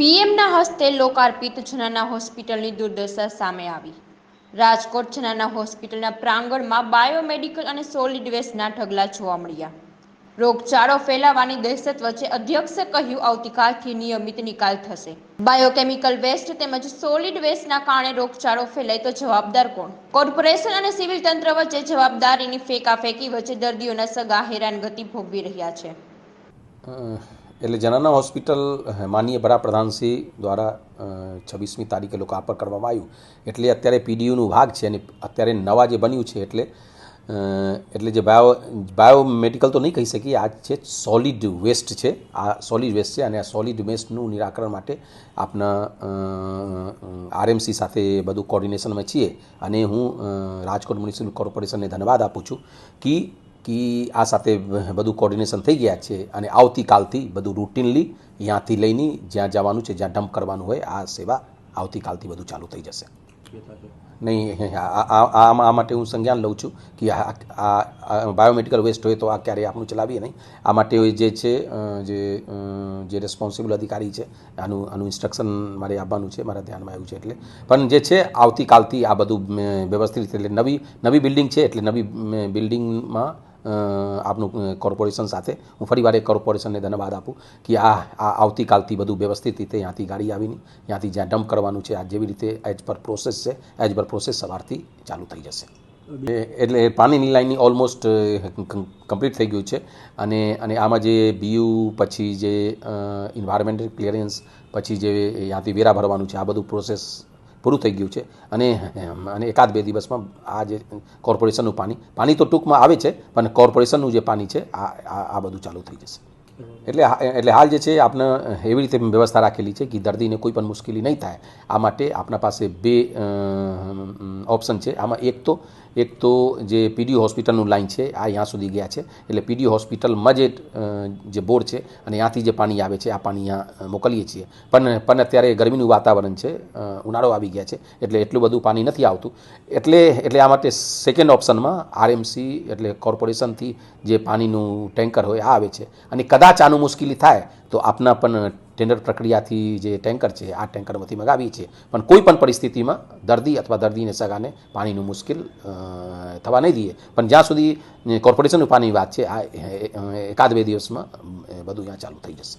પીએમના હસ્તે લોકાર્પિત જનાના હોસ્પિટલની દુર્દશા સામે આવી. રાજકોટ જનાના હોસ્પિટલના પ્રાંગણમાં બાયોમેડિકલ અને સોલિડ વેસ્ટના ઢગલા જોવા મળ્યા. રોગચાળો ફેલાવાની દહેશત વચ્ચે અધ્યક્ષે કહ્યું, આવતીકાલથી નિયમિત નિકાલ થશે. બાયોકેમિકલ વેસ્ટ તેમજ સોલિડ વેસ્ટના કારણે રોગચાળો ફેલાય તો જવાબદાર કોણ? કોર્પોરેશન અને સિવિલ તંત્ર વચ્ચે જવાબદારીની ફેંકાફેંકી વચ્ચે દર્દીઓના સગા હેરાનગતિ ભોગવી રહ્યા છે. એટલે જનાના હોસ્પિટલ માનનીય વડાપ્રધાનશ્રી દ્વારા છવ્વીસમી તારીખે લોકાર્પણ કરવામાં આવ્યું. એટલે અત્યારે પીડીયુનું ભાગ છે અને અત્યારે નવા જે બન્યું છે એટલે એટલે જે બાયો બાયો મેડિકલ તો નહીં કહી શકીએ, આ છે સોલિડ વેસ્ટ છે, આ સોલિડ વેસ્ટ છે અને આ સોલિડ વેસ્ટનું નિરાકરણ માટે આપના આરએમસી સાથે બધું કોર્ડિનેશનમાં છીએ. અને હું રાજકોટ મ્યુનિસિપલ કોર્પોરેશનને ધન્યવાદ આપું છું કે કે આ સાથે બધું કોર્ડિનેશન થઈ ગયા છે અને આવતીકાલથી બધું રૂટીનલી ત્યાંથી લઈને જ્યાં જવાનું છે, જ્યાં ડમ્પ કરવાનું હોય, આ સેવા આવતીકાલથી બધું ચાલુ થઈ જશે. નહીં આ માટે હું સંજ્ઞાન લઉં છું કે આ બાયોમેડિકલ વેસ્ટ હોય તો આ ક્યારેય આપણું ચલાવીએ નહીં. આ માટે જે છે જે જે રેસ્પોન્સિબલ અધિકારી છે, આનું આનું ઇન્સ્ટ્રક્શન મારે આપવાનું છે, મારા ધ્યાનમાં આવ્યું છે એટલે. પણ જે છે, આવતીકાલથી આ બધું વ્યવસ્થિત એટલે નવી નવી બિલ્ડિંગ છે એટલે નવી બિલ્ડિંગમાં આપનું કોર્પોરેશન સાથે. હું ફરીવાર એક કોર્પોરેશનને ધન્યવાદ આપું કે આ આ આવતીકાલથી બધું વ્યવસ્થિત રીતે ત્યાંથી ગાડી આવીને, ત્યાંથી જ્યાં ડમ્પ કરવાનું છે, આ જેવી રીતે એજ પર પ્રોસેસ છે એજ પર પ્રોસેસ સવારથી ચાલુ થઈ જશે. એટલે પાણીની લાઈનની ઓલમોસ્ટ કમ્પ્લીટ થઈ ગયું છે. અને અને આમાં જે બીયુ પછી જે ઇન્વાયરમેન્ટલ ક્લિયરન્સ પછી જે ત્યાંથી વેરા ભરવાનું છે, આ બધું પ્રોસેસ પૂરું થઈ ગયું છે. અને અને એકાદ બે દિવસમાં આ જે કોર્પોરેશનનું પાણી પાણી તો ટૂંકમાં આવે છે, પણ કોર્પોરેશનનું જે પાણી છે આ આ બધું ચાલુ થઈ જશે. એટલે એટલે હાલ જે છે આપણે એવી રીતે વ્યવસ્થા રાખેલી છે કે દર્દીને કોઈ પણ મુશ્કેલી નહીં થાય. આ માટે આપણા પાસે બે ઓપ્શન છે. આમાં એક તો એક તો જે પીડી હોસ્પિટલનું લાઇન છે, આ અહીંયા સુધી ગયા છે. એટલે પીડી હોસ્પિટલમાં જે જે બોર છે અને ત્યાંથી જે પાણી આવે છે, આ પાણી અહીંયા મોકલીએ છીએ. પણ પણ અત્યારે ગરમીનું વાતાવરણ છે ઉનાળો આવી ગયા છે, એટલે એટલું બધું પાણી નથી આવતું. એટલે એટલે આ માટે સેકન્ડ ઓપ્શનમાં આરએમસી એટલે કોર્પોરેશનથી જે પાણીનું ટેન્કર હોય, આ આવે છે. અને કદાચ આનું મુશ્કેલી થાય, તો આપના પણ ટેન્ડર પ્રક્રિયાથી જે ટેન્કર છે, આ ટેન્કરમાંથી મગાવીએ છીએ. પણ કોઈ પણ પરિસ્થિતિમાં દર્દી અથવા દર્દીને સગાને પાણીનું મુશ્કેલ થવા નહીં દઈએ. પણ જ્યાં સુધી કોર્પોરેશનનું પાણીની વાત છે, આ એકાદ બે દિવસમાં બધું અહીંયા ચાલુ થઈ જશે.